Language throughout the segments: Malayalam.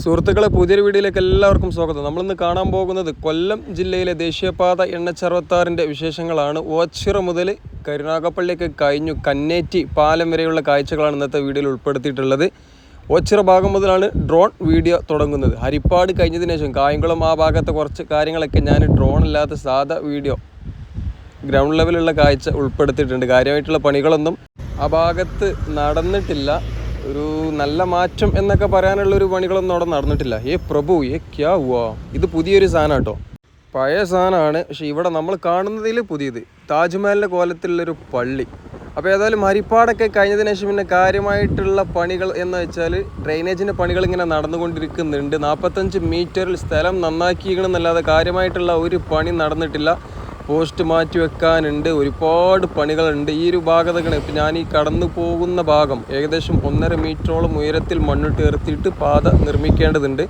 സുഹൃത്തുക്കളെ പുതിയൊരു വീഡിയോയിലേക്ക് എല്ലാവർക്കും സ്വാഗതം. നമ്മളിന്ന് കാണാൻ പോകുന്നത് കൊല്ലം ജില്ലയിലെ ദേശീയപാത എണ്ണച്ചറുപത്താറിന്റെ വിശേഷങ്ങളാണ്. ഓച്ചിറ മുതൽ കരുനാഗപ്പള്ളിയൊക്കെ കഴിഞ്ഞു കന്നേറ്റി പാലം വരെയുള്ള കാഴ്ചകളാണ് ഇന്നത്തെ വീഡിയോയിൽ ഉൾപ്പെടുത്തിയിട്ടുള്ളത്. ഓച്ചിറ ഭാഗം മുതലാണ് ഡ്രോൺ വീഡിയോ തുടങ്ങുന്നത്. ഹരിപ്പാട് കഴിഞ്ഞതിന് ശേഷം കായംകുളം ആ ഭാഗത്തെ കുറച്ച് കാര്യങ്ങളൊക്കെ ഞാൻ ഡ്രോൺ അല്ലാത്ത സാധാ വീഡിയോ ഗ്രൗണ്ട് ലെവലുള്ള കാഴ്ച ഉൾപ്പെടുത്തിയിട്ടുണ്ട്. കാര്യമായിട്ടുള്ള പണികളൊന്നും ആ ഭാഗത്ത് നടന്നിട്ടില്ല. ഒരു നല്ല മാറ്റം എന്നൊക്കെ പറയാനുള്ള ഒരു പണികളൊന്നും അവിടെ നടന്നിട്ടില്ല. ഏ പ്രഭു ഏ ക്യാ ഹുവാ? ഇത് പുതിയൊരു സാധനം കേട്ടോ പഴയ സാധനമാണ് പക്ഷെ ഇവിടെ നമ്മൾ കാണുന്നതിൽ പുതിയത്. താജ്മഹലിന്റെ കോലത്തിലുള്ളൊരു പള്ളി. അപ്പോൾ ഏതായാലും ഹരിപ്പാടൊക്കെ കഴിഞ്ഞതിന് ശേഷം പിന്നെ കാര്യമായിട്ടുള്ള പണികൾ എന്ന് വെച്ചാൽ ഡ്രെയിനേജിന്റെ പണികൾ ഇങ്ങനെ നടന്നുകൊണ്ടിരിക്കുന്നുണ്ട്. നാൽപ്പത്തഞ്ച് മീറ്ററിൽ സ്ഥലം നന്നാക്കിയിരിക്കണമെന്നല്ലാതെ കാര്യമായിട്ടുള്ള ഒരു പണി നടന്നിട്ടില്ല. പോസ്റ്റ് മാറ്റി വെക്കാനുണ്ട്. ഒരുപാട് പണികളുണ്ട്. ഈ ഒരു ഭാഗത്തൊക്കെ ഇപ്പം ഞാൻ ഈ കടന്നു പോകുന്ന ഭാഗം. ഏകദേശം ഒന്നര മീറ്ററോളം ഉയരത്തിൽ മണ്ണിട്ട് ഇറത്തിയിട്ട് പാത നിർമ്മിക്കേണ്ടതുണ്ട്.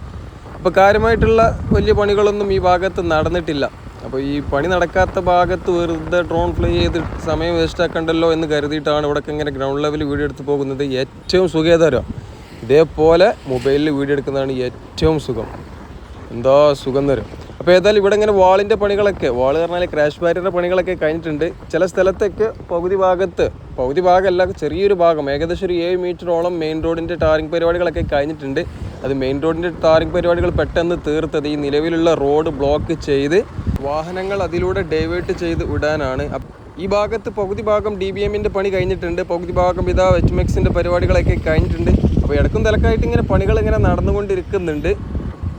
അപ്പോൾ കാര്യമായിട്ടുള്ള വലിയ പണികളൊന്നും ഈ ഭാഗത്ത് നടന്നിട്ടില്ല. അപ്പോൾ ഈ പണി നടക്കാത്ത ഭാഗത്ത് വെറുതെ ഡ്രോൺ ഫ്ലൈ ചെയ്ത് സമയം വേസ്റ്റ് ആക്കണ്ടല്ലോ എന്ന് കരുതിയിട്ടാണ് ഇവിടെയൊക്കെ ഇങ്ങനെ ഗ്രൗണ്ട് ലെവൽ വീഡിയോ എടുത്ത് പോകുന്നത്. ഏറ്റവും സുഖേതരം. ഇതേപോലെ മൊബൈലിൽ വീഡിയോ എടുക്കുന്നതാണ് ഏറ്റവും സുഖം. എന്താ സുഖം തരും അപ്പോൾ ഏതായാലും ഇവിടെ ഇങ്ങനെ വാളിന്റെ പണികളൊക്കെ വാൾ പറഞ്ഞാൽ ക്രാഷ് ബാരിയറിന്റെ പണികളൊക്കെ കഴിഞ്ഞിട്ടുണ്ട്. ചില സ്ഥലത്തൊക്കെ പകുതി ഭാഗത്ത് പകുതി ഭാഗമല്ല ചെറിയൊരു ഭാഗം ഏകദേശം ഒരു ഏഴ് മീറ്ററോളം മെയിൻ റോഡിന്റെ ടാറിംഗ് പരിപാടികളൊക്കെ കഴിഞ്ഞിട്ടുണ്ട്. അത് മെയിൻ റോഡിന്റെ ടാറിംഗ് പരിപാടികൾ പെട്ടെന്ന് തീർത്തത് ഈ നിലവിലുള്ള റോഡ് ബ്ലോക്ക് ചെയ്ത് വാഹനങ്ങൾ അതിലൂടെ ഡൈവേർട്ട് ചെയ്ത് വിടാനാണ്. ഈ ഭാഗത്ത് പകുതി ഭാഗം ഡി ബി എമ്മിന്റെ പണി കഴിഞ്ഞിട്ടുണ്ട്. പകുതി ഭാഗം ഇതാ വെച്ച്മെക്സിന്റെ പരിപാടികളൊക്കെ കഴിഞ്ഞിട്ടുണ്ട്. അപ്പോൾ ഇടക്കും തിലക്കായിട്ട് ഇങ്ങനെ പണികൾ ഇങ്ങനെ നടന്നുകൊണ്ടിരിക്കുന്നുണ്ട്.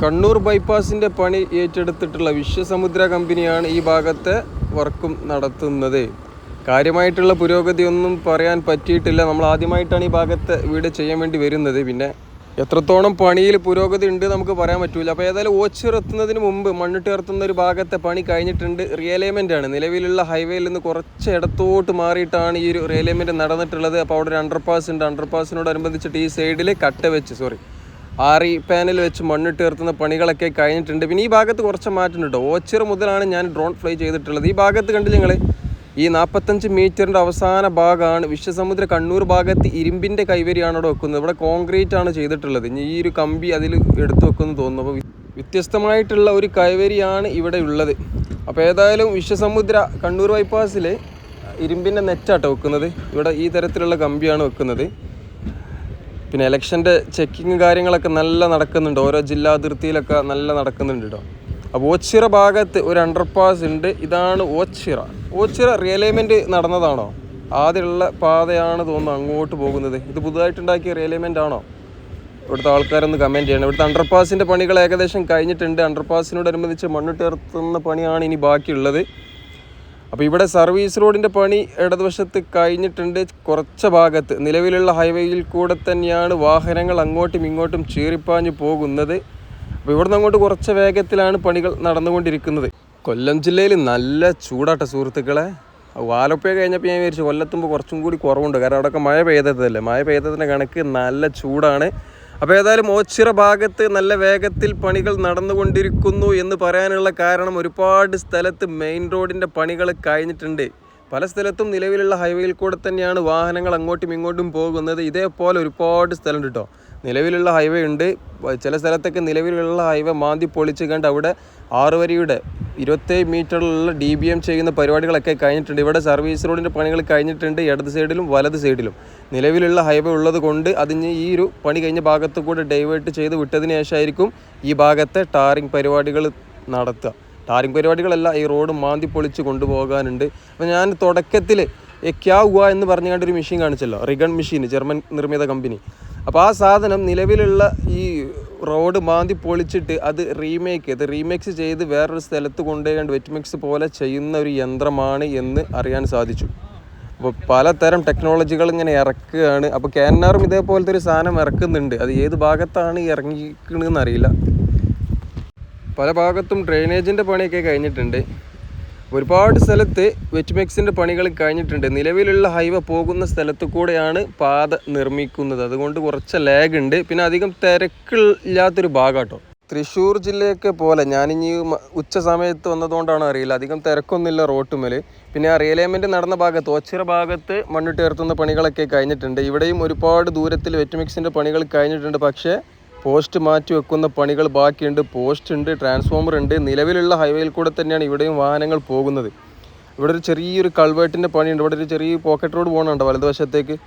കണ്ണൂർ ബൈപ്പാസിന്റെ പണി ഏറ്റെടുത്തിട്ടുള്ള വിശ്വസമുദ്ര കമ്പനിയാണ് ഈ ഭാഗത്തെ വർക്കും നടത്തുന്നത്. കാര്യമായിട്ടുള്ള പുരോഗതി ഒന്നും പറയാൻ പറ്റിയിട്ടില്ല. നമ്മൾ ആദ്യമായിട്ടാണ് ഈ ഭാഗത്തെ വീട് ചെയ്യാൻ വേണ്ടി വരുന്നത്. പിന്നെ എത്രത്തോളം പണിയിൽ പുരോഗതി ഉണ്ട് നമുക്ക് പറയാൻ പറ്റില്ല അപ്പോൾ ഏതായാലും ഓച്ചിർ എത്തുന്നതിന് മുമ്പ് മണ്ണിട്ട് ഇറത്തുന്ന ഒരു ഭാഗത്തെ പണി കഴിഞ്ഞിട്ടുണ്ട്. റിയലൈൻമെന്റ് ആണ്. നിലവിലുള്ള ഹൈവേയിൽ നിന്ന് കുറച്ച് ഇടത്തോട്ട് മാറിയിട്ടാണ് ഈ ഒരു റിയലൈൻമെന്റ് നടന്നിട്ടുള്ളത്. അപ്പോൾ അവിടെ ഒരു അണ്ടർപാസ് ഉണ്ട്. അണ്ടർപാസിനോടനുബന്ധിച്ചിട്ട് ഈ സൈഡിൽ കട്ട വെച്ച് സോറി ആറി പാനൽ വെച്ച് മണ്ണിട്ട് ഉയർത്തുന്ന പണികളൊക്കെ കഴിഞ്ഞിട്ടുണ്ട്. പിന്നെ ഈ ഭാഗത്ത് കുറച്ച് മാറ്റം കേട്ടോ ഓച്ചിറ മുതലാണ് ഞാൻ ഡ്രോൺ ഫ്ലൈ ചെയ്തിട്ടുള്ളത്. ഈ ഭാഗത്ത് കണ്ടില്ല നിങ്ങൾ ഈ നാൽപ്പത്തഞ്ച് മീറ്ററിന്റെ അവസാന ഭാഗമാണ് വിശ്വസമുദ്ര കണ്ണൂർ ഭാഗത്ത് ഇരുമ്പിന്റെ കൈവരിയാണ് അവിടെ വെക്കുന്നത്. ഇവിടെ കോൺക്രീറ്റ് ആണ് ചെയ്തിട്ടുള്ളത്. ഇനി ഈ ഒരു കമ്പി അതിൽ എടുത്തു വെക്കുമെന്ന് തോന്നുന്നു. അപ്പോൾ വ്യത്യസ്തമായിട്ടുള്ള ഒരു കൈവരിയാണ് ഇവിടെ ഉള്ളത്. അപ്പോൾ ഏതായാലും വിശ്വസമുദ്ര കണ്ണൂർ ബൈപ്പാസിൽ ഇരുമ്പിന്റെ നെറ്റാട്ടോ വെക്കുന്നത്. ഇവിടെ ഈ തരത്തിലുള്ള കമ്പിയാണ് വെക്കുന്നത്. പിന്നെ ഇലക്ഷന്റെ ചെക്കിങ് കാര്യങ്ങളൊക്കെ നല്ല നടക്കുന്നുണ്ട്. ഓരോ ജില്ലാ അതിർത്തിയിലൊക്കെ നല്ല നടക്കുന്നുണ്ട് കേട്ടോ അപ്പോൾ ഓച്ചിറ ഭാഗത്ത് ഒരു അണ്ടർപാസ് ഉണ്ട്. ഇതാണ് ഓച്ചിറ. ഓച്ചിറ റിയലൈൻമെന്റ് നടന്നതാണോ? ആദ്യമുള്ള പാതയാണ് തോന്നുന്നു അങ്ങോട്ട് പോകുന്നത്. ഇത് പുതുതായിട്ടുണ്ടാക്കിയ റിയലൈൻമെന്റ് ആണോ? ഇവിടുത്തെ ആൾക്കാരൊന്ന് കമന്റ് ചെയ്യണം. ഇവിടുത്തെ അണ്ടർപാസിന്റെ പണികൾ ഏകദേശം കഴിഞ്ഞിട്ടുണ്ട്. അണ്ടർപാസിനോടനുബന്ധിച്ച് മണ്ണിട്ടുയർത്തുന്ന പണിയാണ് ഇനി ബാക്കിയുള്ളത്. അപ്പോൾ ഇവിടെ സർവീസ് റോഡിന്റെ പണി ഇടതുവശത്ത് കഴിഞ്ഞിട്ടുണ്ട് കുറച്ച് ഭാഗത്ത്. നിലവിലുള്ള ഹൈവേയിൽ കൂടെ തന്നെയാണ് വാഹനങ്ങൾ അങ്ങോട്ടും ഇങ്ങോട്ടും ചീറിപ്പാഞ്ഞു പോകുന്നത്. അപ്പോൾ ഇവിടുന്ന് അങ്ങോട്ട് കുറച്ച് വേഗത്തിലാണ് പണികൾ നടന്നുകൊണ്ടിരിക്കുന്നത്. കൊല്ലം ജില്ലയിൽ നല്ല ചൂടാട്ട സുഹൃത്തുക്കളെ. ആലപ്പുഴ കഴിഞ്ഞപ്പോൾ ഞാൻ വിചാരിച്ചു കൊല്ലത്തുമ്പോൾ കുറച്ചും കൂടി കുറവുണ്ട്. കാരണം അവിടെയൊക്കെ മഴ പെയ്തതല്ലേ? മഴ പെയ്തതിന്റെ കണക്ക് നല്ല ചൂടാണ്. അപ്പോൾ ഏതായാലും ഓച്ചിറ ഭാഗത്ത് നല്ല വേഗത്തിൽ പണികൾ നടന്നുകൊണ്ടിരിക്കുന്നു എന്ന് പറയാനുള്ള കാരണം ഒരുപാട് സ്ഥലത്ത് മെയിൻ റോഡിന്റെ പണികൾ കഴിഞ്ഞിട്ടുണ്ട്. പല സ്ഥലത്തും നിലവിലുള്ള ഹൈവേയിൽ കൂടെ തന്നെയാണ് വാഹനങ്ങൾ അങ്ങോട്ടും ഇങ്ങോട്ടും പോകുന്നത്. ഇതേപോലെ ഒരുപാട് സ്ഥലമുണ്ട് കേട്ടോ. നിലവിലുള്ള ഹൈവേ ഉണ്ട്. ചില സ്ഥലത്തൊക്കെ നിലവിലുള്ള ഹൈവേ മാന്തി പൊളിച്ച് കണ്ട് അവിടെ ആറ് വരിയുടെ ഇരുപത്തേഴ് മീറ്ററിലുള്ള ഡി ബി എം ചെയ്യുന്ന പരിപാടികളൊക്കെ കഴിഞ്ഞിട്ടുണ്ട്. ഇവിടെ സർവീസ് റോഡിന്റെ പണികൾ കഴിഞ്ഞിട്ടുണ്ട്. ഇടത് സൈഡിലും വലത് സൈഡിലും നിലവിലുള്ള ഹൈവേ ഉള്ളത് കൊണ്ട് അതിന് ഈ ഒരു പണി കഴിഞ്ഞ ഭാഗത്ത് കൂടെ ഡൈവേർട്ട് ചെയ്ത് വിട്ടതിന് ശേഷമായിരിക്കും ഈ ഭാഗത്തെ ടാറിംഗ് പരിപാടികൾ നടത്തുക. ടാറിംഗ് പരിപാടികളല്ല ഈ റോഡ് മാന്തി പൊളിച്ച് കൊണ്ടുപോകാനുണ്ട്. അപ്പോൾ ഞാൻ തുടക്കത്തിൽ ക്യാ ഉവ എന്ന് പറഞ്ഞുകൊണ്ട് ഒരു മെഷീൻ കാണിച്ചല്ലോ റിഗൺ മെഷീൻ ജർമ്മൻ നിർമ്മിത കമ്പനി. അപ്പോൾ ആ സാധനം നിലവിലുള്ള ഈ റോഡ് മാന്തി പൊളിച്ചിട്ട് അത് റീമേക്ക് അത് റീമേക്സ് ചെയ്ത് വേറൊരു സ്ഥലത്ത് കൊണ്ടുപോയി വെറ്റ്മിക്സ് പോലെ ചെയ്യുന്ന ഒരു യന്ത്രമാണ് എന്ന് അറിയാൻ സാധിച്ചു. അപ്പോൾ പലതരം ടെക്നോളജികൾ ഇങ്ങനെ ഇറക്കുകയാണ്. അപ്പോൾ കാനാറും ഇതേപോലത്തെ ഒരു സാധനം ഇറക്കുന്നുണ്ട്. അത് ഏത് ഭാഗത്താണ് ഇറങ്ങിക്കണെന്ന് അറിയില്ല. പല ഭാഗത്തും ഡ്രെയിനേജിന്റെ പണിയൊക്കെ കഴിഞ്ഞിട്ടുണ്ട്. ഒരുപാട് സ്ഥലത്ത് വെറ്റ്മെക്സിന്റെ പണികൾ കഴിഞ്ഞിട്ടുണ്ട്. നിലവിലുള്ള ഹൈവേ പോകുന്ന സ്ഥലത്ത് കൂടെയാണ് പാത നിർമ്മിക്കുന്നത്. അതുകൊണ്ട് കുറച്ച് ലാഗ് ഉണ്ട്. പിന്നെ അധികം തിരക്കില്ലാത്തൊരു ഭാഗമാട്ടോ തൃശ്ശൂർ ജില്ലയൊക്കെ പോലെ ഞാനിനി ഉച്ച സമയത്ത് വന്നതുകൊണ്ടാണ് അറിയില്ല. അധികം തിരക്കൊന്നുമില്ല റോട്ടുമേൽ പിന്നെ ആ റിയലൈൻമെന്റ് നടന്ന ഭാഗത്ത് ഒച്ചിറ ഭാഗത്ത് മണ്ണിട്ട് ഉയർത്തുന്ന പണികളൊക്കെ കഴിഞ്ഞിട്ടുണ്ട്. ഇവിടെയും ഒരുപാട് ദൂരത്തിൽ വെറ്റ്മിക്സിന്റെ പണികൾ കഴിഞ്ഞിട്ടുണ്ട്. പക്ഷേ പോസ്റ്റ് മാറ്റി വെക്കുന്ന പണികൾ ബാക്കിയുണ്ട്. പോസ്റ്റ് ഉണ്ട് ട്രാൻസ്ഫോമർ ഉണ്ട്. നിലവിലുള്ള ഹൈവേയിൽ കൂടെ തന്നെയാണ് ഇവിടെയും വാഹനങ്ങൾ പോകുന്നത്. ഇവിടെ ഒരു ചെറിയൊരു കൾവേട്ടിന്റെ പണിയുണ്ട്. ഇവിടെ ഒരു ചെറിയ പോക്കറ്റ് റോഡ് പോകണുണ്ട് വലതുവശത്തേക്ക്.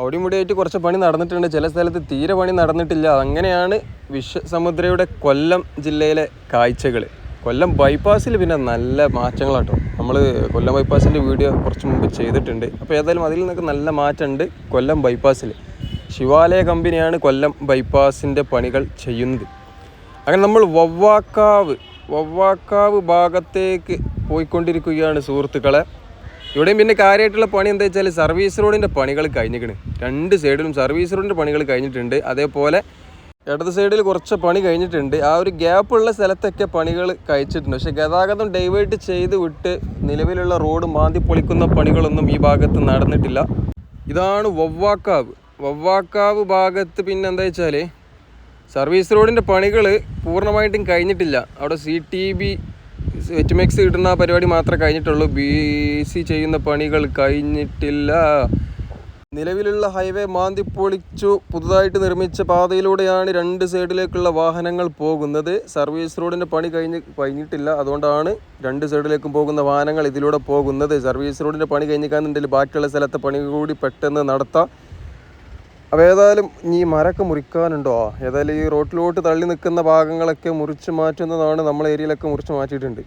അവിടെയും ഇവിടെ ആയിട്ട് കുറച്ച് പണി നടന്നിട്ടുണ്ട്. ചില സ്ഥലത്ത് തീരെ പണി നടന്നിട്ടില്ല. അങ്ങനെയാണ് വിശ്വസമുദ്രയുടെ കൊല്ലം ജില്ലയിലെ കാഴ്ചകൾ കൊല്ലം ബൈപ്പാസിൽ പിന്നെ നല്ല മാറ്റങ്ങളാട്ടോ. നമ്മൾ കൊല്ലം ബൈപ്പാസിന്റെ വീഡിയോ കുറച്ച് മുമ്പ് ചെയ്തിട്ടുണ്ട്. അപ്പോൾ ഏതായാലും അതിൽ നിന്നൊക്കെ നല്ല മാറ്റമുണ്ട് കൊല്ലം ബൈപ്പാസിൽ. ശിവാലയ കമ്പനിയാണ് കൊല്ലം ബൈപ്പാസിന്റെ പണികൾ ചെയ്യുന്നത്. അങ്ങനെ നമ്മൾ വവ്വാക്കാവ് വവ്വാക്കാവ് ഭാഗത്തേക്ക് പോയിക്കൊണ്ടിരിക്കുകയാണ് സുഹൃത്തുക്കളെ. ഇവിടെയും പിന്നെ കാര്യമായിട്ടുള്ള പണി എന്താ വെച്ചാൽ സർവീസ് റോഡിന്റെ പണികൾ കഴിഞ്ഞിരിക്കണ്. രണ്ട് സൈഡിലും സർവീസ് റോഡിന്റെ പണികൾ കഴിഞ്ഞിട്ടുണ്ട്. അതേപോലെ ഇടത് സൈഡിൽ കുറച്ച് പണി കഴിഞ്ഞിട്ടുണ്ട്. ആ ഒരു ഗ്യാപ്പ് ഉള്ള സ്ഥലത്തൊക്കെ പണികൾ കഴിച്ചിട്ടുണ്ട്. പക്ഷേ ഗതാഗതം ഡൈവേർട്ട് ചെയ്ത് വിട്ട് നിലവിലുള്ള റോഡ് മാന്തി പൊളിക്കുന്ന പണികളൊന്നും ഈ ഭാഗത്ത് നടന്നിട്ടില്ല. ഇതാണ് വവ്വാക്കാവ്. വവ്വാക്കാവ് ഭാഗത്ത് പിന്നെ എന്താ വെച്ചാൽ സർവീസ് റോഡിന്റെ പണികൾ പൂർണമായിട്ടും കഴിഞ്ഞിട്ടില്ല. അവിടെ സി ടി ബി വെറ്റ്മെക്സ് കിട്ടുന്ന പരിപാടി മാത്രമേ കഴിഞ്ഞിട്ടുള്ളൂ. ബി സി ചെയ്യുന്ന പണികൾ കഴിഞ്ഞിട്ടില്ല. നിലവിലുള്ള ഹൈവേ മാന്തി പൊളിച്ചു പുതുതായിട്ട് നിർമ്മിച്ച പാതയിലൂടെയാണ് രണ്ട് സൈഡിലേക്കുള്ള വാഹനങ്ങൾ പോകുന്നത്. സർവീസ് റോഡിന്റെ പണി കഴിഞ്ഞ് കഴിഞ്ഞിട്ടില്ല. അതുകൊണ്ടാണ് രണ്ട് സൈഡിലേക്കും പോകുന്ന വാഹനങ്ങൾ ഇതിലൂടെ പോകുന്നത്. സർവീസ് റോഡിന്റെ പണി കഴിഞ്ഞിക്കാന്നുണ്ടെങ്കിൽ ബാക്കിയുള്ള സ്ഥലത്തെ പണി കൂടി പെട്ടെന്ന് നടത്താം. അപ്പോൾ ഏതായാലും ഈ മരമൊക്കെ മുറിക്കാനുണ്ടോ? ഏതായാലും ഈ റോട്ടിലോട്ട് തള്ളി നിൽക്കുന്ന ഭാഗങ്ങളൊക്കെ മുറിച്ച് മാറ്റുന്നതാണ് നമ്മളെ ഏരിയയിലൊക്കെ മുറിച്ച് മാറ്റിയിട്ടുണ്ട്.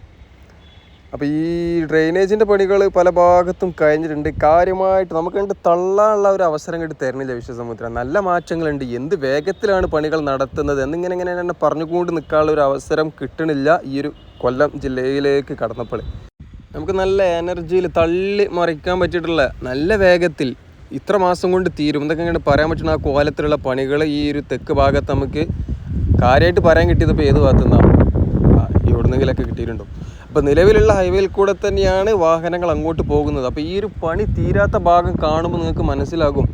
അപ്പോൾ ഈ ഡ്രെയിനേജിന്റെ പണികൾ പല ഭാഗത്തും കഴിഞ്ഞിട്ടുണ്ട്. കാര്യമായിട്ട് നമുക്ക് കണ്ട് തള്ളാനുള്ള ഒരു അവസരം കിട്ടി തരുന്നില്ല വിശ്വസമുദ്രം നല്ല മാറ്റങ്ങളുണ്ട്. എന്ത് വേഗത്തിലാണ് പണികൾ നടത്തുന്നത് എന്നിങ്ങനെ ഇങ്ങനെ തന്നെ പറഞ്ഞുകൊണ്ട് നിൽക്കാനുള്ള ഒരു അവസരം കിട്ടണില്ല ഈ ഒരു കൊല്ലം ജില്ലയിലേക്ക് കടന്നപ്പോൾ. നമുക്ക് നല്ല എനർജിയിൽ തള്ളി മറിക്കാൻ പറ്റിയിട്ടുള്ള നല്ല വേഗത്തിൽ ഇത്ര മാസം കൊണ്ട് തീരും. എന്തൊക്കെ ഇങ്ങനെ പറയാൻ പറ്റുന്ന ആ കോലത്തിലുള്ള പണികൾ ഈ ഒരു തെക്ക് ഭാഗത്ത് നമുക്ക് കാര്യമായിട്ട് പറയാൻ കിട്ടിയത് ഇപ്പോൾ ഏത് ഭാഗത്തുനിന്നാണ് എവിടുന്നെങ്കിലൊക്കെ കിട്ടിയിട്ടുണ്ടോ? അപ്പോൾ നിലവിലുള്ള ഹൈവേയിൽ കൂടെ തന്നെയാണ് വാഹനങ്ങൾ അങ്ങോട്ട് പോകുന്നത്. അപ്പോൾ ഈ ഒരു പണി തീരാത്ത ഭാഗം കാണുമ്പോൾ നിങ്ങൾക്ക് മനസ്സിലാകും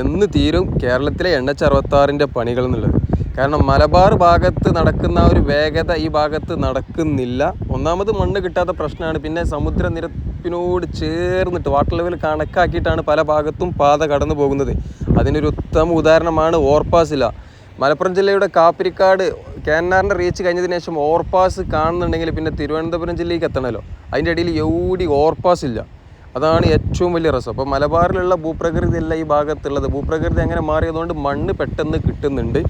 എന്ന് തീരും കേരളത്തിലെ എണ്ണൂറ്റി അറുപത്താറിന്റെ പണികൾ എന്നുള്ളത്. കാരണം മലബാർ ഭാഗത്ത് നടക്കുന്ന ഒരു വേഗത ഈ ഭാഗത്ത് നടക്കുന്നില്ല. ഒന്നാമത് മണ്ണ് കിട്ടാത്ത പ്രശ്നമാണ്. പിന്നെ സമുദ്രനിരപ്പിനോട് ചേർന്നിട്ട് വാട്ടർ ലെവൽ കണക്കാക്കിയിട്ടാണ് പല ഭാഗത്തും പാത കടന്നു പോകുന്നത്. അതിനൊരു ഉത്തമ ഉദാഹരണമാണ് ഓർപ്പാസില മലപ്പുറം ജില്ലയുടെ കാപ്പിരിക്കാട് കാനാറിന്റെ റീച്ച് കഴിഞ്ഞതിന് ശേഷം ഓർപ്പാസ് കാണുന്നുണ്ടെങ്കിൽ പിന്നെ തിരുവനന്തപുരം ജില്ലയ്ക്ക് എത്തണമല്ലോ അതിന്റെ ഇടയിൽ എവിടെ ഓർപ്പാസ് ഇല്ല. അതാണ് ഏറ്റവും വലിയ രസം. അപ്പോൾ മലബാറിലുള്ള ഭൂപ്രകൃതി അല്ല ഈ ഭാഗത്തുള്ളത്. ഭൂപ്രകൃതി അങ്ങനെ മാറിയതുകൊണ്ട് മണ്ണ് പെട്ടെന്ന് കിട്ടുന്നുണ്ട്.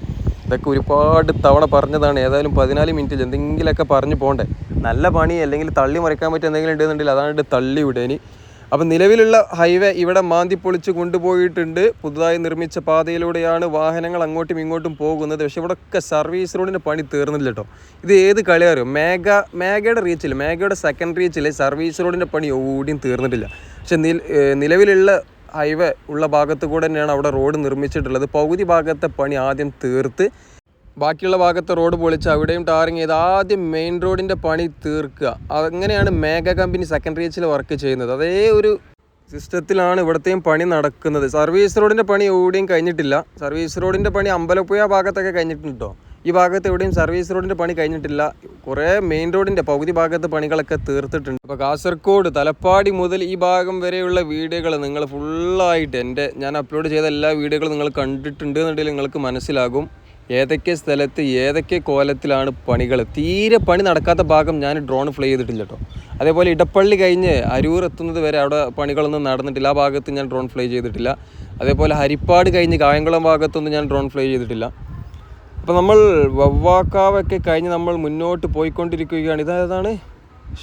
ഇതൊക്കെ ഒരുപാട് തവണ പറഞ്ഞതാണ്. ഏതായാലും പതിനാല് മിനിറ്റിൽ എന്തെങ്കിലുമൊക്കെ പറഞ്ഞു പോകണ്ടേ നല്ല പണി അല്ലെങ്കിൽ തള്ളി മറിക്കാൻ പറ്റിയ എന്തെങ്കിലും ഉണ്ടെന്നുണ്ടെങ്കിൽ അതാണ് തള്ളി വിടേനി. അപ്പം നിലവിലുള്ള ഹൈവേ ഇവിടെ മാന്തി പൊളിച്ച് കൊണ്ടുപോയിട്ടുണ്ട്. പുതുതായി നിർമ്മിച്ച പാതയിലൂടെയാണ് വാഹനങ്ങൾ അങ്ങോട്ടും ഇങ്ങോട്ടും പോകുന്നത്. പക്ഷേ ഇവിടെയൊക്കെ സർവീസ് റോഡിന്റെ പണി തീർന്നില്ല കേട്ടോ. ഇത് ഏത് കളി അറിയും? മേഘ മേഘയുടെ റീച്ചിൽ മേഘയുടെ സെക്കൻഡ് റീച്ചിൽ സർവീസ് റോഡിന്റെ പണി ഓടിയും തീർന്നിട്ടില്ല. പക്ഷെ നിലവിലുള്ള ഹൈവേ ഉള്ള ഭാഗത്ത് കൂടെ തന്നെയാണ് അവിടെ റോഡ് നിർമ്മിച്ചിട്ടുള്ളത്. പകുതി ഭാഗത്തെ പണി ആദ്യം തീർത്ത് ബാക്കിയുള്ള ഭാഗത്ത് റോഡ് പൊളിച്ച് അവിടെയും ടാറിങ് ചെയ്ത് ആദ്യം മെയിൻ റോഡിന്റെ പണി തീർക്കുക. അങ്ങനെയാണ് മേഘ കമ്പനി സെക്കൻഡറി റീച്ചിൽ വർക്ക് ചെയ്യുന്നത്? അതേ ഒരു സിസ്റ്റത്തിലാണ് ഇവിടത്തെയും പണി നടക്കുന്നത്. സർവീസ് റോഡിന്റെ പണി എവിടെയും കഴിഞ്ഞിട്ടില്ല. സർവീസ് റോഡിന്റെ പണി അമ്പലപ്പുഴ ഭാഗത്തൊക്കെ കഴിഞ്ഞിട്ടുണ്ടോ ഈ ഭാഗത്ത് എവിടെയും സർവീസ് റോഡിന്റെ പണി കഴിഞ്ഞിട്ടില്ല. കുറേ മെയിൻ റോഡിന്റെ പകുതി ഭാഗത്ത് പണികളൊക്കെ തീർത്തിട്ടുണ്ട്. അപ്പോൾ കാസർഗോഡ് തലപ്പാടി മുതൽ ഈ ഭാഗം വരെയുള്ള വീഡിയോകൾ നിങ്ങൾ ഫുള്ളായിട്ട് എന്റെ ഞാൻ അപ്ലോഡ് ചെയ്ത എല്ലാ വീഡിയോകളും നിങ്ങൾ കണ്ടിട്ടുണ്ട് എന്നുണ്ടെങ്കിൽ നിങ്ങൾക്ക് മനസ്സിലാകും. ഏതൊക്കെ സ്ഥലത്ത് ഏതൊക്കെ കോലത്തിലാണ് പണികൾ? തീരെ പണി നടക്കാത്ത ഭാഗം ഞാൻ ഡ്രോൺ ഫ്ലൈ ചെയ്തിട്ടില്ല കേട്ടോ അതേപോലെ ഇടപ്പള്ളി കഴിഞ്ഞ് അരൂർ എത്തുന്നത് വരെ അവിടെ പണികളൊന്നും നടന്നിട്ടില്ല. ആ ഭാഗത്ത് ഞാൻ ഡ്രോൺ ഫ്ലൈ ചെയ്തിട്ടില്ല. അതേപോലെ ഹരിപ്പാട് കഴിഞ്ഞ് കായംകുളം ഭാഗത്തൊന്നും ഞാൻ ഡ്രോൺ ഫ്ലൈ ചെയ്തിട്ടില്ല. അപ്പോൾ നമ്മൾ വവ്വാക്കാവൊക്കെ കഴിഞ്ഞ് നമ്മൾ മുന്നോട്ട് പോയിക്കൊണ്ടിരിക്കുകയാണ്. ഇതാണ്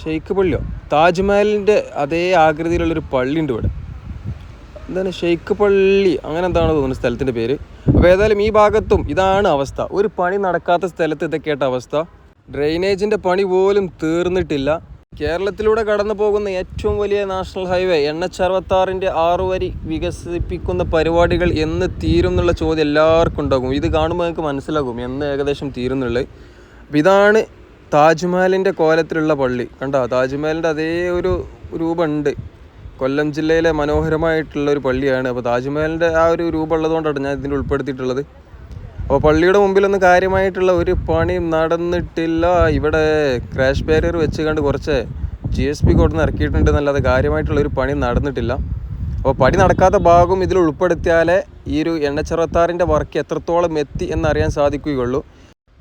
ഷെയ്ഖ് പള്ളിയോ? താജ്മഹലിന്റെ അതേ ആകൃതിയിലുള്ളൊരു പള്ളിയുണ്ട് ഇവിടെ. എന്താണ്? ഷെയ്ഖ് പള്ളി. അങ്ങനെ എന്താണ് തോന്നുന്നത് സ്ഥലത്തിന്റെ പേര്. അപ്പോൾ ഏതായാലും ഈ ഭാഗത്തും ഇതാണ് അവസ്ഥ. ഒരു പണി നടക്കാത്ത സ്ഥലത്ത് ഇതൊക്കെയായിട്ട് അവസ്ഥ. ഡ്രെയിനേജിന്റെ പണി പോലും തീർന്നിട്ടില്ല. കേരളത്തിലൂടെ കടന്നു പോകുന്ന ഏറ്റവും വലിയ നാഷണൽ ഹൈവേ എൻ എച്ച് അറുപത്താറിന്റെ ആറു വരി വികസിപ്പിക്കുന്ന പരിപാടികൾ എന്ന് തീരും എന്നുള്ള ചോദ്യം എല്ലാവർക്കും ഉണ്ടാകും. ഇത് കാണുമ്പോൾ നിങ്ങൾക്ക് മനസ്സിലാകും എന്ന് ഏകദേശം തീരുന്നുള്ളത്. അപ്പം ഇതാണ് താജ്മഹലിന്റെ കോലത്തിലുള്ള പള്ളി. കണ്ടോ? താജ്മഹലിന്റെ അതേ ഒരു രൂപമുണ്ട്. കൊല്ലം ജില്ലയിലെ മനോഹരമായിട്ടുള്ള ഒരു പള്ളിയാണ്. അപ്പോൾ താജ്മഹലിന്റെ ആ ഒരു രൂപം ഉള്ളതുകൊണ്ടാണ് ഞാൻ ഇതിന്റെ ഉൾപ്പെടുത്തിയിട്ടുള്ളത്. അപ്പോൾ പള്ളിയുടെ മുമ്പിലൊന്നും കാര്യമായിട്ടുള്ള ഒരു പണി നടന്നിട്ടില്ല. ഇവിടെ ക്രാഷ് ബാരിയർ വെച്ച് കണ്ട് കുറച്ച് ജി എസ് പി കൊടുന്ന് ഇറക്കിയിട്ടുണ്ട് എന്നല്ലാതെ കാര്യമായിട്ടുള്ള ഒരു പണി നടന്നിട്ടില്ല. അപ്പോൾ പണി നടക്കാത്ത ഭാഗം ഇതിൽ ഉൾപ്പെടുത്തിയാലേ ഈ ഒരു എണ്ണച്ചെറുപത്താറിന്റെ വർക്ക് എത്രത്തോളം എത്തി എന്നറിയാൻ സാധിക്കുകയുള്ളൂ.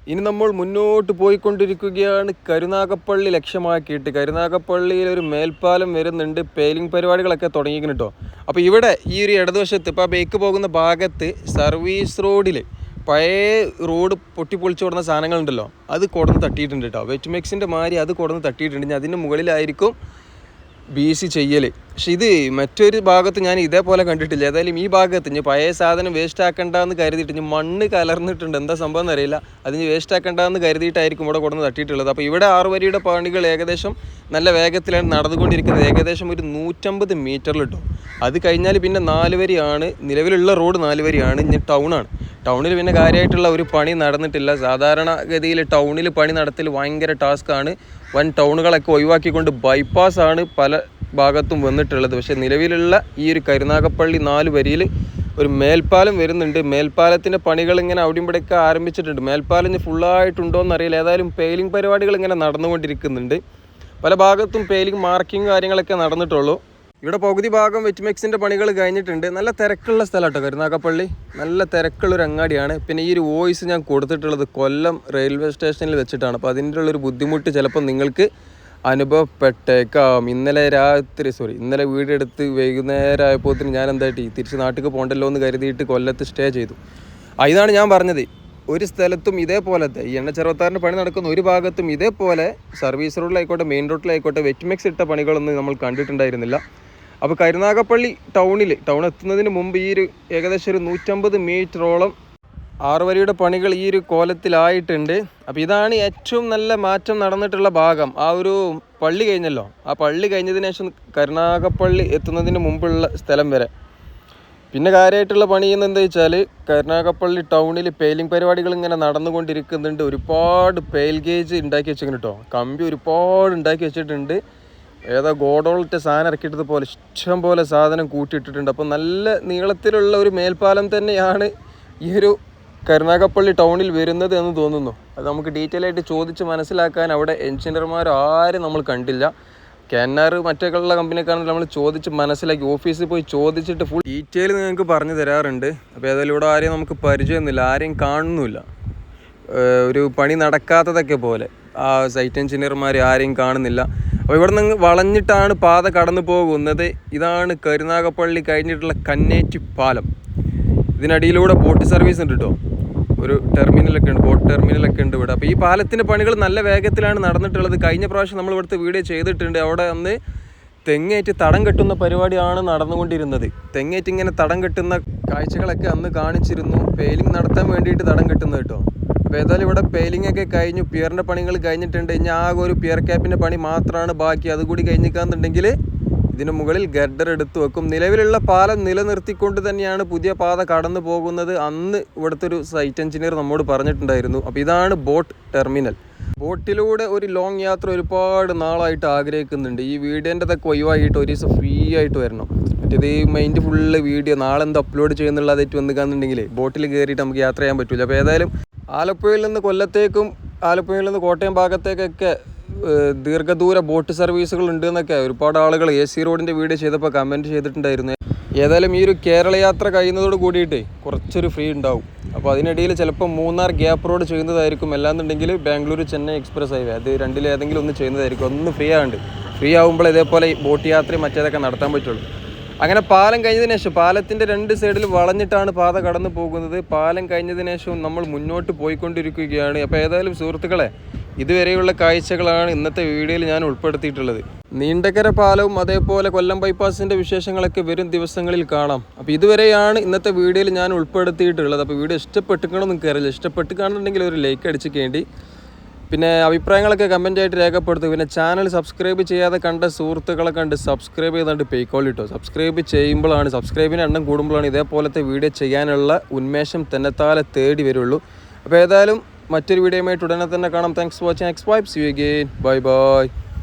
ഇനി നമ്മൾ മുന്നോട്ട് പോയിക്കൊണ്ടിരിക്കുകയാണ്. കരുനാഗപ്പള്ളി ലക്ഷ്യമാക്കിയിട്ട്. കരുനാഗപ്പള്ളിയിൽ ഒരു മേൽപ്പാലം വരുന്നുണ്ട്. പേലിംഗ് പരിപാടികളൊക്കെ തുടങ്ങിയിരിക്കുന്നു കേട്ടോ അപ്പോൾ ഇവിടെ ഈ ഒരു ഇടതുവശത്ത് ഇപ്പോൾ ബേക്ക് പോകുന്ന ഭാഗത്ത് സർവീസ് റോഡിൽ പഴയ റോഡ് പൊട്ടിപ്പൊളിച്ച് കൊടുന്ന സാധനങ്ങളുണ്ടല്ലോ. അത് കൊടുന്ന് തട്ടിയിട്ടുണ്ട് കേട്ടോ വെറ്റ് മിക്സിന്റെ മാതിരി അത് കൊടുന്ന് തട്ടിയിട്ടുണ്ട്. ഇനി അതിന്റെ മുകളിലായിരിക്കും സി ചെയ്യൽ പക്ഷെ ഇത് മറ്റൊരു ഭാഗത്ത് ഞാൻ ഇതേപോലെ കണ്ടിട്ടില്ല. ഏതായാലും ഈ ഭാഗത്ത് ഇനി പഴയ സാധനം വേസ്റ്റ് ആക്കണ്ടെന്ന് കരുതിയിട്ട് ഇനി മണ്ണ് കലർന്നിട്ടുണ്ട്. എന്താ സംഭവം എന്നറിയില്ല. അതിന് വേസ്റ്റ് ആക്കണ്ടെന്ന് കരുതിയിട്ടായിരിക്കും ഇവിടെ കൊടുന്ന് തട്ടിയിട്ടുള്ളത്. അപ്പോൾ ഇവിടെ ആറ് വരിയുടെ പണികൾ ഏകദേശം നല്ല വേഗത്തിലാണ് നടന്നുകൊണ്ടിരിക്കുന്നത്. ഏകദേശം ഒരു നൂറ്റമ്പത് മീറ്ററിലിട്ടു അത് കഴിഞ്ഞാൽ പിന്നെ നാല് വരിയാണ് നിലവിലുള്ള റോഡ് നാല് വരിയാണ് ഇനി ടൗണാണ് ടൗണിൽ പിന്നെ കാര്യമായിട്ടുള്ള ഒരു പണി നടന്നിട്ടില്ല. സാധാരണഗതിയിൽ ടൗണിൽ പണി നടത്തൽ ഭയങ്കര ടാസ്ക്കാണ്. വൻ ടൗണുകളൊക്കെ ഒഴിവാക്കിക്കൊണ്ട് ബൈപ്പാസാണ് പല ഭാഗത്തും വന്നിട്ടുള്ളത്. പക്ഷേ നിലവിലുള്ള ഈ ഒരു കരുനാഗപ്പള്ളി നാല് വരിയിൽ ഒരു മേൽപ്പാലം വരുന്നുണ്ട്. മേൽപ്പാലത്തിന്റെ പണികൾ ഇങ്ങനെ അവിടെയും ഇവിടെയൊക്കെ ആരംഭിച്ചിട്ടുണ്ട്. മേൽപ്പാലം ഇനി ഫുള്ളായിട്ടുണ്ടോ എന്നറിയില്ല ഏതായാലും പെയിലിംഗ് പരിപാടികൾ ഇങ്ങനെ നടന്നുകൊണ്ടിരിക്കുന്നുണ്ട്. പല ഭാഗത്തും പെയിലിംഗ് മാർക്കിംഗ് കാര്യങ്ങളൊക്കെ നടന്നിട്ടുള്ളൂ. ഇവിടെ പകുതി ഭാഗം വെറ്റ്മെക്സിന്റെ പണികൾ കഴിഞ്ഞിട്ടുണ്ട്. നല്ല തിരക്കുള്ള സ്ഥലം കേട്ടോ കരുനാഗപ്പള്ളി. നല്ല തിരക്കുള്ളൊരു അങ്ങാടിയാണ്. പിന്നെ ഈ ഒരു വോയിസ് ഞാൻ കൊടുത്തിട്ടുള്ളത് കൊല്ലം റെയിൽവേ സ്റ്റേഷനിൽ വെച്ചിട്ടാണ്. അപ്പോൾ അതിന്റെ ഉള്ളൊരു ബുദ്ധിമുട്ട് ചിലപ്പോൾ നിങ്ങൾക്ക് അനുഭവപ്പെട്ടേക്കാം. ഇന്നലെ രാത്രി സോറി ഇന്നലെ വീടെടുത്ത് വൈകുന്നേരം ആയപ്പോഴത്തേന് ഞാൻ എന്തായിട്ട് തിരിച്ച് നാട്ടിൽ പോകണ്ടല്ലോ എന്ന് കരുതിയിട്ട് കൊല്ലത്ത് സ്റ്റേ ചെയ്തു. അതാണ് ഞാൻ പറഞ്ഞത്. ഒരു സ്ഥലത്തും ഇതേപോലത്തെ ഈ എണ്ണ ചെറുപത്താറിന്റെ പണി നടക്കുന്ന ഒരു ഭാഗത്തും ഇതേപോലെ സർവീസ് റോഡിലായിക്കോട്ടെ മെയിൻ റോഡിലായിക്കോട്ടെ വെറ്റ്മെക്സ് ഇട്ട പണികളൊന്നും നമ്മൾ കണ്ടിട്ടുണ്ടായിരുന്നില്ല. അപ്പോൾ കരുനാഗപ്പള്ളി ടൗണിൽ ടൗൺ എത്തുന്നതിന് മുമ്പ് ഈ ഒരു ഏകദേശം ഒരു നൂറ്റമ്പത് മീറ്ററോളം ആറുവരിയുടെ പണികൾ ഈ ഒരു കോലത്തിലായിട്ടുണ്ട്. അപ്പോൾ ഇതാണ് ഏറ്റവും നല്ല മാറ്റം നടന്നിട്ടുള്ള ഭാഗം. ആ ഒരു പള്ളി കഴിഞ്ഞല്ലോ. ആ പള്ളി കഴിഞ്ഞതിന് ശേഷം കരുനാഗപ്പള്ളി എത്തുന്നതിന് മുമ്പുള്ള സ്ഥലം വരെ. പിന്നെ കാര്യമായിട്ടുള്ള പണി എന്ന് എന്താ വെച്ചാൽ കരുനാഗപ്പള്ളി ടൗണിൽ പെയിലിംഗ് പരിപാടികൾ ഇങ്ങനെ നടന്നുകൊണ്ടിരിക്കുന്നുണ്ട്. ഒരുപാട് പെയിൽ ഗേജ് ഉണ്ടാക്കി വെച്ചിട്ടുണ്ട് കേട്ടോ കമ്പി ഒരുപാട് ഉണ്ടാക്കി വെച്ചിട്ടുണ്ട്. ഏതാ ഗോഡോളിട്ട് സാധനം ഇറക്കിയിട്ടത് പോലെ ഇഷ്ടം പോലെ സാധനം കൂട്ടിയിട്ടിട്ടുണ്ട്. അപ്പോൾ നല്ല നീളത്തിലുള്ള ഒരു മേൽപ്പാലം തന്നെയാണ് ഈ ഒരു കരുനാഗപ്പള്ളി ടൗണിൽ വരുന്നത് എന്ന് തോന്നുന്നു. അത് നമുക്ക് ഡീറ്റെയിൽ ആയിട്ട് ചോദിച്ച് മനസ്സിലാക്കാൻ അവിടെ എഞ്ചിനീയർമാർ ആരും നമ്മൾ കണ്ടില്ല. കെന്നാർ മറ്റൊക്കെയുള്ള കമ്പനിക്കാണെങ്കിൽ നമ്മൾ ചോദിച്ച് മനസ്സിലാക്കി ഓഫീസിൽ പോയി ചോദിച്ചിട്ട് ഫുൾ ഡീറ്റെയിൽ നിങ്ങൾക്ക് പറഞ്ഞു തരാറുണ്ട്. അപ്പോൾ ഏതായാലും ഇവിടെ ആരെയും നമുക്ക് പരിചയമൊന്നുമില്ല ആരെയും കാണുന്നുമില്ല. ഒരു പണി നടക്കാത്തതൊക്കെ പോലെ. ആ സൈറ്റ് എഞ്ചിനീയർമാർ ആരെയും കാണുന്നില്ല. അപ്പോൾ ഇവിടെ നിന്ന് വളഞ്ഞിട്ടാണ് പാത കടന്നു പോകുന്നത്. ഇതാണ് കരുനാഗപ്പള്ളി കഴിഞ്ഞിട്ടുള്ള കന്നേറ്റി പാലം. ഇതിനടിയിലൂടെ ബോട്ട് സർവീസ് ഉണ്ട് കേട്ടോ ഒരു ടെർമിനലൊക്കെ ഉണ്ട് ബോട്ട് ടെർമിനലൊക്കെ ഉണ്ട് ഇവിടെ. അപ്പോൾ ഈ പാലത്തിന്റെ പണികൾ നല്ല വേഗത്തിലാണ് നടന്നിട്ടുള്ളത്. കഴിഞ്ഞ പ്രാവശ്യം നമ്മൾ ഇവിടുത്തെ വീഡിയോ ചെയ്തിട്ടുണ്ട്. അവിടെ അന്ന് തെങ്ങേറ്റ് തടം കെട്ടുന്ന പരിപാടിയാണ് നടന്നുകൊണ്ടിരുന്നത്. തെങ്ങേറ്റ് ഇങ്ങനെ തടം കെട്ടുന്ന കാഴ്ചകളൊക്കെ അന്ന് കാണിച്ചിരുന്നു. പെയിലിംഗ് നടത്താൻ വേണ്ടിയിട്ട് തടം കെട്ടുന്നത് കേട്ടോ അപ്പോൾ ഏതായാലും ഇവിടെ പെയിലിംഗ് ഒക്കെ കഴിഞ്ഞു. പിയറിന്റെ പണികൾ കഴിഞ്ഞിട്ടുണ്ട്. ഇനി ആകെ ഒരു പിയർ ക്യാപ്പിന്റെ പണി മാത്രമാണ് ബാക്കി. അതുകൂടി കഴിഞ്ഞിക്കാന്നുണ്ടെങ്കിൽ ഇതിന് മുകളിൽ ഗർഡർ എടുത്തു വെക്കും. നിലവിലുള്ള പാലം നിലനിർത്തിക്കൊണ്ട് തന്നെയാണ് പുതിയ പാത കടന്നു പോകുന്നത്. അന്ന് ഇവിടുത്തെ ഒരു സൈറ്റ് എഞ്ചിനീയർ നമ്മോട് പറഞ്ഞിട്ടുണ്ടായിരുന്നു. അപ്പോൾ ഇതാണ് ബോട്ട് ടെർമിനൽ. ബോട്ടിലൂടെ ഒരു ലോങ് യാത്ര ഒരുപാട് നാളായിട്ട് ആഗ്രഹിക്കുന്നുണ്ട്. ഈ വീഡിയോന്റെതൊക്കെ ഒഴിവായിട്ട് ഒരു ദിവസം ഫ്രീ ആയിട്ട് വരണം. മറ്റേത് ഈ മൈൻഡ് ഫുള്ള് വീഡിയോ നാളെ എന്ത് അപ്ലോഡ് ചെയ്യുന്നുള്ളതായിട്ട് വന്നിക്കാന്നുണ്ടെങ്കിൽ ബോട്ടിൽ കയറിയിട്ട് നമുക്ക് യാത്ര ചെയ്യാൻ പറ്റില്ല അപ്പോൾ ഏതായാലും ആലപ്പുഴയിൽ നിന്ന് കൊല്ലത്തേക്കും ആലപ്പുഴയിൽ നിന്ന് കോട്ടയം ഭാഗത്തേക്കൊക്കെ ദീർഘദൂര ബോട്ട് സർവീസുകൾ ഉണ്ട് എന്നൊക്കെ ഒരുപാട് ആളുകൾ എ സി റോഡിന്റെ വീഡിയോ ചെയ്തപ്പോൾ കമന്റ് ചെയ്തിട്ടുണ്ടായിരുന്നു. ഏതായാലും ഈ ഒരു കേരള യാത്ര കഴിയുന്നതോട് കൂടിയിട്ട് കുറച്ചൊരു ഫ്രീ ഉണ്ടാവും. അപ്പോൾ അതിനിടയിൽ ചിലപ്പോൾ മൂന്നാർ ഗ്യാപ്പ് റോഡ് ചെയ്യുന്നതായിരിക്കും. അല്ലാന്നുണ്ടെങ്കിൽ ബാംഗ്ലൂർ ചെന്നൈ എക്സ്പ്രസ് ഹൈവേ. അത് രണ്ടിലേതെങ്കിലും ഒന്ന് ചെയ്യുന്നതായിരിക്കും. ഒന്ന് ഫ്രീ ആവുന്നുണ്ട് ഫ്രീ ആവുമ്പോൾ ഇതേപോലെ ബോട്ട് യാത്രയും മറ്റേതൊക്കെ നടത്താൻ പറ്റുള്ളൂ. അങ്ങനെ പാലം കഴിഞ്ഞതിന് ശേഷം പാലത്തിന്റെ രണ്ട് സൈഡിൽ വളഞ്ഞിട്ടാണ് പാത കടന്നു പോകുന്നത്. പാലം കഴിഞ്ഞതിന് ശേഷം നമ്മൾ മുന്നോട്ട് പോയിക്കൊണ്ടിരിക്കുകയാണ്. അപ്പോൾ ഏതായാലും സുഹൃത്തുക്കളെ ഇതുവരെയുള്ള കാഴ്ചകളാണ് ഇന്നത്തെ വീഡിയോയിൽ ഞാൻ ഉൾപ്പെടുത്തിയിട്ടുള്ളത്. നീണ്ടകര പാലവും അതേപോലെ കൊല്ലം ബൈപ്പാസിന്റെ വിശേഷങ്ങളൊക്കെ വരും ദിവസങ്ങളിൽ കാണാം. അപ്പോൾ ഇതുവരെയാണ് ഇന്നത്തെ വീഡിയോയിൽ ഞാൻ ഉൾപ്പെടുത്തിയിട്ടുള്ളത്. അപ്പോൾ വീഡിയോ ഇഷ്ടപ്പെട്ടിക്കണമെന്ന് ഇഷ്ടപ്പെട്ട് കാണുന്നുണ്ടെങ്കിൽ ഒരു ലൈക്ക് അടിച്ചിക്കേണ്ടി പിന്നെ അഭിപ്രായങ്ങളൊക്കെ കമന്റ് ആയിട്ട് രേഖപ്പെടുത്തുക. പിന്നെ ചാനൽ സബ്സ്ക്രൈബ് ചെയ്യാതെ കണ്ട സുഹൃത്തുക്കളെ കണ്ട് സബ്സ്ക്രൈബ് ചെയ്തുകൊണ്ട് പേക്കോൾ ഇട്ടോ. സബ്സ്ക്രൈബ് ചെയ്യുമ്പോഴാണ് സബ്സ്ക്രൈബിന്റെ എണ്ണം കൂടുമ്പോഴാണ് ഇതേപോലത്തെ വീഡിയോ ചെയ്യാനുള്ള ഉന്മേഷം തന്നെത്താലെ തേടി വരുള്ളൂ. അപ്പോൾ ഏതായാലും മറ്റൊരു വീഡിയോയുമായിട്ട് ഉടനെ തന്നെ കാണാം. Thanks for watching X vibes you again bye bye